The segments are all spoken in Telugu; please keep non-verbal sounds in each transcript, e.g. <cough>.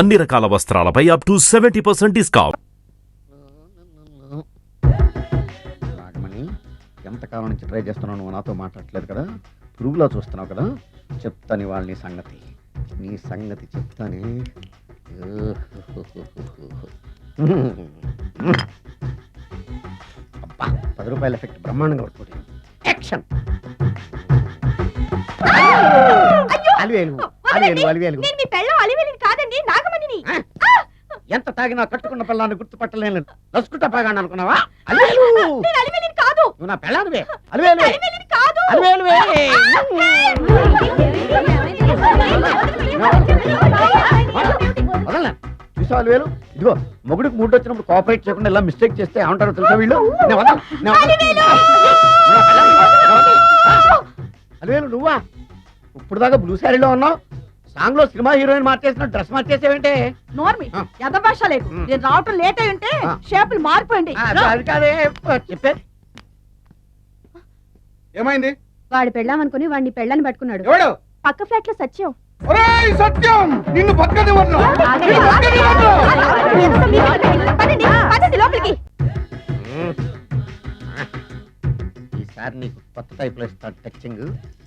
అన్ని రకాల వస్త్రాలపై up to seventy percent discount Nagamani ఎంతకాలం నుంచి ట్రై చేస్తున్నావు నువ్వు? నాతో మాట్లాడట్లేదు కదా. పురుగులో చూస్తున్నావు కదా. చెప్తాను ఇవాళ నీ సంగతి. నీ సంగతి చెప్తానే. అబ్బా పది రూపాయల ఎఫెక్ట్ బ్రహ్మాండంగా పడుతుంది యాక్షన్ అలివేలు అలివేలు అలివేలు నేను మీ పెళ్ళం అలివేలిని కాదండి నాగమణిని ఎంత తాగినా కట్టుకున్న పిల్లాన్ని గుర్తుపట్టలేను. నసుకుంటా బాగా అనుకున్నావా? అలివేలు కాదు. నువ్వు నా పెళ్ళానివే. అలివేలు! అలివేలువే! వదలనా? చూసావు అలివేలు? ఇదిగో మొగుడికి మూడు వచ్చినప్పుడు కోఆపరేట్ చేయకుండా ఇలా మిస్టేక్ చేస్తే ఏమంటారో తెలుసా వీళ్ళు. అలివేలు! నువ్వా ఇప్పుడు దాకా బ్లూ శారీలో ఉన్నావు. సాంగ్లో సినిమా హీరోయిన్ మార్చేసిన డ్రెస్ మార్చేసేవంటే? నోర్మి ఆ. ఎంత భాష లేదు. నేను రావటం లేట్ అయి ఉంటే. షేపులు మారిపోయింది. అది కాదే చెప్పేది ఏమైంది? వాడి పెళ్ళాం అనుకుని వాడిని పెళ్ళని పట్టుకున్నాడు. ఎవడు? పక్క ఫ్లాట్లో సత్యం! నిన్ను లోపలికి. ఈసారి నీకు కొత్త టైప్లో ఇస్తాను టచింగ్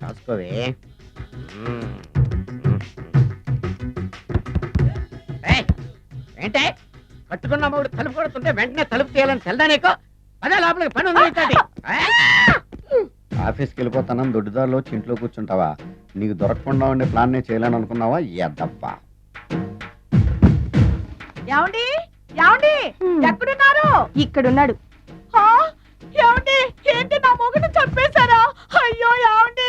కాసుకోవే ఏంటే? కట్టుకున్న మూడు తలుపు కొడుతుంటే వెంటనే తలుపు తీయాలని తెల్దా నీకు? పదే లోపలికి పని ఉంది! ఆఫీస్కి వెళ్ళిపోతానని దొడ్డిదారిలో వచ్చి ఇంట్లో కూర్చుంటావా? నీకు దొరకకుండా ఉండే ప్లాన్ నేను చేయాలని అనుకున్నావా? ఎద్దప్పా. ఏమండి? ఏమండి? ఎక్కడున్నారు? ఇక్కడున్నాడు? ఏమండి? ఏంటి నా మొగుడు చంపేశారా? అయ్యో ఏమండి?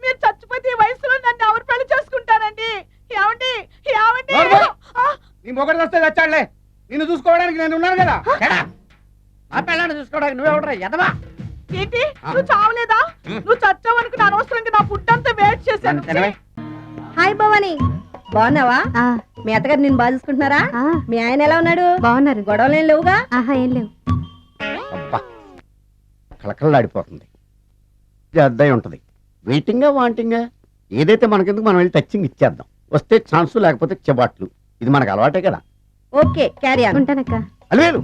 మీరు చచ్చిపోతే ఈ వయసులో నన్ను ఎవరు పెళ్ళి చేసుకుంటారండి ఏమండి ఏమండి నోర్మల్. ఆ, నీ మొగడు వస్తే చచ్చాడులే నిన్ను చూసుకోవడానికి నేను ఉన్నాను కదా. ఆ పిల్లని చూసుకోవడానికి నువ్వెవడరా ఎదవా? ఏంటి? నువ్వు చావలేదా? నువ్వు చచ్చావనుకుని అనవసరంగా నా ఫుడ్ అంతా వేస్ట్ చేశాను. హాయ్ భవాని. బాగున్నావా? మీ అత్తగారు నేను బాగా చూసుకుంటున్నారా? మీ ఆయన ఎలా ఉన్నాడు? బాగున్నారు. గొడవలు ఏం లేవుగా? ఆహా ఏం లేవు. అబ్బా కళకళలాడిపోతుంది. ఇది అద్దయి ఉంటది. వెయిటింగా వాంటింగా ఏదైతే మనకెందుకు మనం వెళ్ళి టచ్చింగ్ ఇచ్చేద్దాం. వస్తే ఛాన్స్ లేకపోతే చెబాట్లు. ఇది మనకు అలవాటే కదా. ఓకే క్యారీ ఆన్ ఉంటానక్క. అలివేలు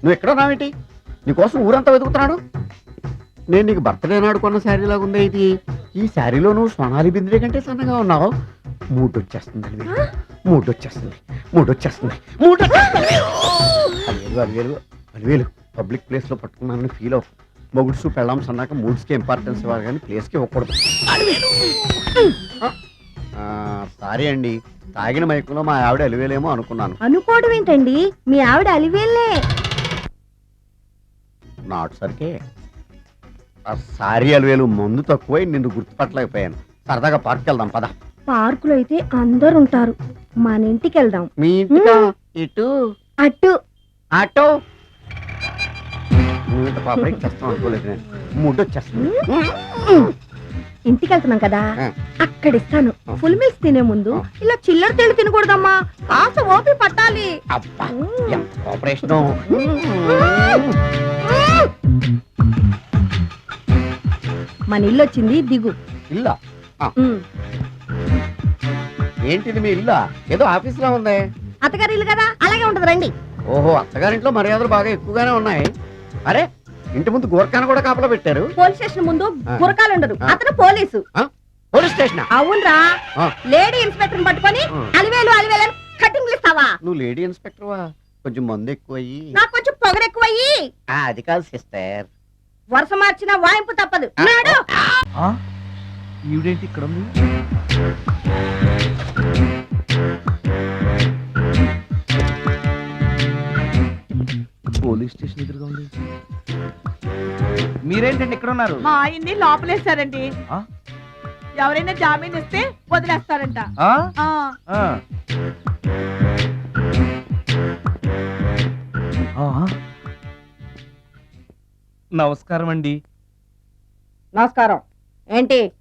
నువ్వు ఎక్కడ ఉన్నావేంటి? నీకోసం ఊరంతా వెతుకుతున్నాడు. నేను నీకు బర్త్డే నాడు కొన్న శారీ లాగా ఉంది ఇది? ఈ శారీలో నువ్వు సొనాలి బింద్రే కంటే సన్నగా ఉన్నావు. మూడు వచ్చేస్తుంది అలివేలు. మూడు వచ్చేస్తుంది మూడు వచ్చేస్తుంది మూడు వచ్చేస్తుంది. అలివేలు అలివేలు అలివేలు పబ్లిక్ ప్లేస్లో పట్టుకున్నానని ఫీల్ అవ్వ. మొగుడ్సు పెళ్ళాం సన్నాక మూడ్స్కి ఇంపార్టెన్స్ ఇవ్వాలి కానీ ప్లేస్కి ఇవ్వకూడదు. అలివేలు. సారీ అండి. తాగిన మైకులో మా ఆవిడ అలివేలేమో అనుకున్నాను. అనుకోవడం ఏంటండి? మీ ఆవిడ అలివేలే. నాటు సరికే. సారీ అలవేలు మందు తక్కువై నిన్ను గుర్తుపట్టలేకపోయాను. సరదాగా పార్క్ వెళ్దాం పద. పార్కులో అయితే అందరు ఉంటారు మన ఇంటికి వెళ్దాం. మీ ఇంటికా? ఇటు? అటు. ఇంత పాపరేట్ చేస్తాం అనుకోలేదు నేను. మూడు వచ్చేస్తుంది ఇంటికి వెళ్తున్నాం కదా. అక్కడ ఇస్తాను. ఫుల్ మీల్స్ తినే ముందు. ఇలా చిల్లర తెళ్ళు తినకూడదమ్మా. కాస్త ఓపి పట్టాలి. మన ఇల్లు వచ్చింది దిగు. ఇల్లా. ఏంటిది మీ ఇల్లా? ఏదో ఆఫీస్లో ఉంది. అత్తగారి ఇల్లు కదా? అలాగే ఉంటది రండి. ఓహో అత్తగారింట్లో మర్యాదలు బాగా ఎక్కువగానే ఉన్నాయి. అరే ఇంటి ముందు గోర్ఖాన కూడా కాపలా పెట్టారు. పోలీస్ స్టేషన్ ముందు. గురకాలు ఉండరు ఆ. అతను పోలీసు. Police station? అవునరా. లేడీ ఇన్స్పెక్టర్ పట్టుకొని. అలివేలు అలివేలు కటింగ్లు ఇస్తావా నువ్వు లేడీ ఇన్స్పెక్టర్ వా కొంచెం మందు ఎక్కువయ్యి. నాకు కొంచెం పొగరు ఎక్కువయ్యి. ఆ, అది కాదు సిస్టర్. వరుస మార్చిన వాయింపు తప్పదు. ఈవిడేంటి ఇక్కడ ఉంది? పోలీస్ స్టేషన్ ఎదురుగా ఉంది. మీరేంటండి ఇక్కడ ఉన్నారు? మా ఆయన్ని లోపలేశారండి. ఆ? ఎవరైనా జామీన్ ఇస్తే వదిలేస్తారంట. ఆ? ఆ. ఆ. ఆ. నమస్కారం అండి. నమస్కారం. ఏంటి?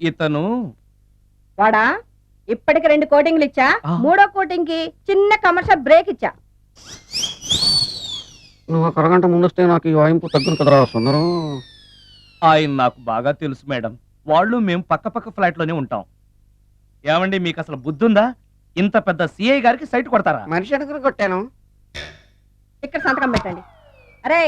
ఇతను వాడా? ఇప్పటికి రెండు కోటింగ్లు ఇచ్చా? ఆ. మూడో కోటింగ్కి చిన్న కమర్షియల్ బ్రేక్ ఇచ్చా? నువ్వు ఒక అరగంట ముందు వస్తే నాకు ఈ వాయింపు తగ్గును కదరా సుందరం. ఆయన నాకు బాగా తెలుసు మేడం. వాళ్ళు మేము పక్క పక్క ఫ్లాట్లోనే ఉంటాం. ఏమండి మీకు అసలు బుద్ధి ఉందా ఇంత పెద్ద సిఐ గారికి సైట్ కొడతారా? మనిషి అనుకుని కొట్టాను. ఇక్కడ సంతకం పెట్టండి. అరే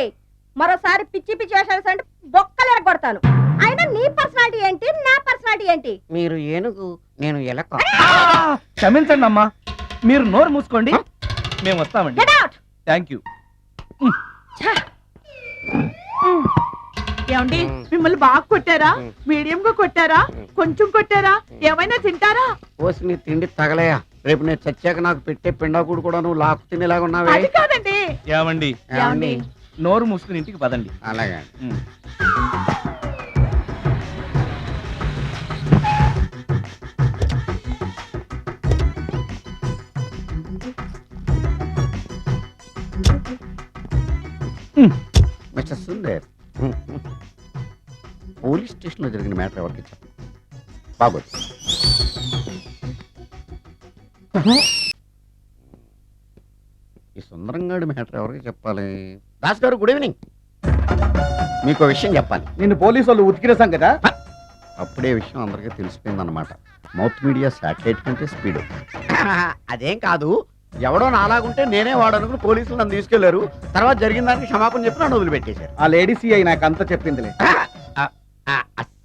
మరోసారి పిచ్చి పిచ్చి వేషాలు అంటే బొక్కలు ఎరగొడతాను. అయినా నీ పర్సనాలిటీ ఏంటి నా పర్సనాలిటీ ఏంటి? మీరు ఏనుగు నేను ఎలక. ఆ! క్షమించండి అమ్మా మీరు నోరు మూసుకోండి. మేము వస్తామండి. గెట్ అవుట్ థ్యాంక్ యూ ఏమండి. మిమ్మల్ని బాగా కొట్టారా. మీడియం గా కొట్టారా. కొంచెం కొట్టారా ఏమైనా తింటారా పోసి నీ తిండి తగలయా రేపు నేను చచ్చాక నాకు పెట్టే పిండాకుడు కూడా నువ్వు లాక్కు తినేలాగా ఉన్నావే అది కాదండి ఏమండి ఏమండి? నోరు మూసుకుని ఇంటికి పదండి అలాగే ఉమ్. స్టేషన్లో జరిగిన మ్యాటర్ ఎవరికి చెప్పండి బాగోదు. ఈ సుందరంగాడి మ్యాటర్ ఎవరికి చెప్పాలి? దాస్ గారు గుడ్ ఈవినింగ్ మీకు విషయం చెప్పాలి. నిన్ను పోలీసు వాళ్ళు ఉతికిరేసాం కదా? అప్పుడే విషయం అందరికీ తెలిసిపోయిందన్నమాట. మౌత్ మీడియా శాటిలైట్ కంటే స్పీడ్. అదేం కాదు. ఎవడో నాలాగుంటే నేనే వాడనుకుని పోలీసులు నన్ను తీసుకెళ్ళారు. తర్వాత జరిగిన దానికి క్షమాపణ చెప్పి నన్ను వదిలిపెట్టేశారు. ఆ లేడీ సిఐ నాకు అంతా చెప్పిందిలే.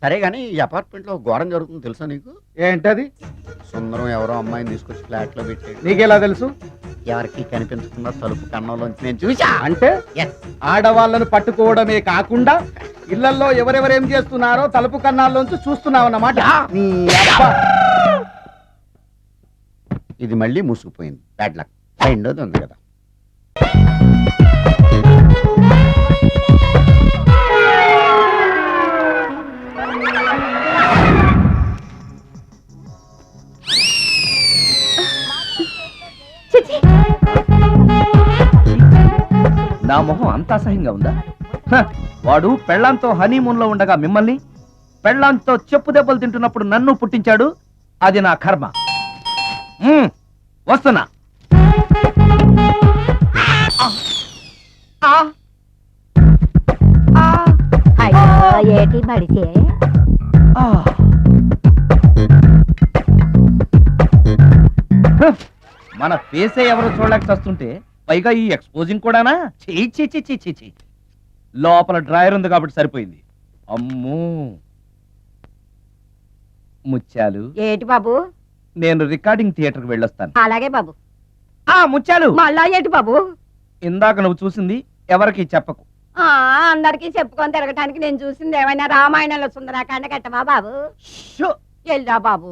సరే కానీ ఈ అపార్ట్మెంట్లో ఘోరం జరుగుతుంది తెలుసా నీకు? ఏంటది? సుందరం ఎవరో అమ్మాయిని తీసుకొచ్చి ఫ్లాట్లో పెట్టాడు. నీకెలా తెలుసు? ఎవరికి కనిపించకుండా తలుపు కన్నంలోంచి నేను చూసా అంటే. ఆడవాళ్ళను పట్టుకోవడమే కాకుండా ఇళ్ళలో ఎవరెవరేం చేస్తున్నారో తలుపు కన్నాల్లోంచి చూస్తున్నావు అన్నమాట. ఇది మళ్ళీ మూసుకుపోయింది. బ్యాడ్ లక్ రెండోది ఉంది కదా. నా మొహం అంత అసహ్యంగా ఉందా? వాడు పెళ్ళాంతో హనీమూన్లో ఉండగా మిమ్మల్ని పెళ్ళాంతో చెప్పు దెబ్బలు తింటున్నప్పుడు నన్ను పుట్టించాడు అది నా కర్మ. వస్తున్నా. ఆ. ఆ. అయ్యో ఏటి మడిచే? మన ఫేసే ఎవరో చూడలేక చస్తుంటే పైగా ఈ ఎక్స్పోజింగ్ కూడానా? చీ చీ చీ చీ చీ చీ లోపల డ్రాయర్ ఉంది కాబట్టి సరిపోయింది. అమ్మో. ముత్యాలు. ఏటి బాబు? నేను రికార్డింగ్ థియేటర్కి వెళ్ళొస్తాను. అలాగే బాబు. ఆ ముత్యాలు! మళ్ళా ఏటి బాబు? ఇందాక నువ్వు చూసింది ఎవరికి చెప్పకు. ఆ అందరికి చెప్పుకొని తిరగటానికి నేను చూసింది ఏమైనా రామాయణంలో సుందరాకాండ కట్టమా బాబు? షో. వెళ్ళరా బాబు.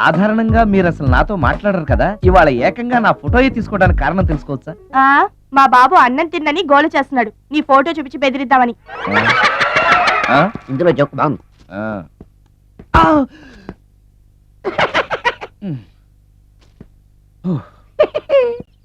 సాధారణంగా మీరు అసలు నాతో మాట్లాడరు కదా ఇవాళ ఏకంగా నా ఫోటో తీసుకోవడానికి కారణం తెలుసుకోవచ్చా ఆ, మా బాబు అన్నం తిన్నని గోలు చేస్తున్నాడు నీ ఫోటో చూపించి బెదిరిద్దామని ఆ? ఇందులో జోక్ బాగుంది ఆ. ఆ. ఉమ్. <laughs>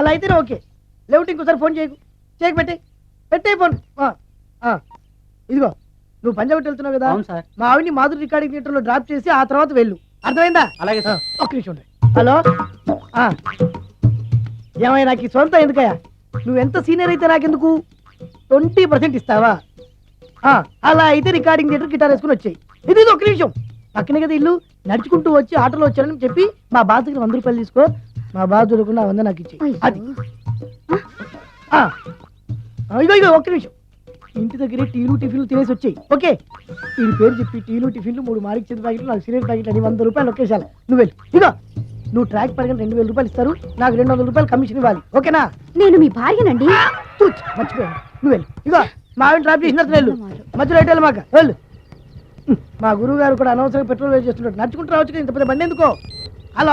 అలా అయితేనే ఓకే. లేవుటి ఇంకోసారి ఫోన్ చేయకు. చేయకు పెట్టే. పెట్టే ఫోన్. ఆ, ఆ. ఇదిగో నువ్వు పంజాబ్ వెళ్తున్నావు కదా? సార్. మా ఆవిని మాధురి రికార్డింగ్ థియేటర్లో డ్రాప్ చేసి ఆ తర్వాత వెళ్ళు. అర్థమైందా? అలాగే ఆ, ఒక్క నిమిషం. హలో? ఆ. ఏమయ్య నాకు ఈ సొంత ఎందుకయ్యా? నువ్వు ఎంత సీనియర్ అయితే నాకెందుకు? ట్వంటీ పర్సెంట్ ఇస్తావా? ఆ, అలా అయితే రికార్డింగ్ థియేటర్ గిటార్ వేసుకుని వచ్చాయి. ఇది ఒక నిమిషం. పక్కనే కదా ఇల్లు. నడుచుకుంటూ వచ్చి ఆటోలో వచ్చారని చెప్పి మా దగ్గర వంద రూపాయలు తీసుకో. మా బాస్ దొరకకుండా వంద నాకు ఇచ్చేయి. అది. ఆ. ఇగో ఇగో ఒక్క నిమిషం. ఇంటి దగ్గరే టీలు టిఫిన్లు తినేసి వచ్చాయి. ఓకే? ఈ పేరు చెప్పి టీలు టిఫిన్లు మూడు మారికి చెంది ప్యాకెట్లు నాలుగు సిగరెట్ ప్యాకెట్లు అని వంద రూపాయలు ఒకేసారి. నువ్వు వెళ్ళు. ఇగో నువ్వు ట్రాక్ పరిగణ రెండు వేల రూపాయలు ఇస్తారు. నాకు రెండు వందల రూపాయలు కమిషన్ ఇవ్వాలి. ఓకేనా? నేను మీ భార్యనండి. తూచ్ మర్చిపోయాను. నువ్వు వెళ్ళు. ఇగో మా ఆవిడ డ్రాప్ చేసిన తర్వాత వెళ్ళు. మధ్యలో ఎటు వెళ్ళు మాక? వెళ్ళు. మా గురువు గారు కూడా అనవసరంగా పెట్రోల్ వేస్ట్ చేస్తుంటారు. నడుచుకుంటూ రావచ్చు కదా ఇంత పెద్ద బండి ఎందుకో? హలో?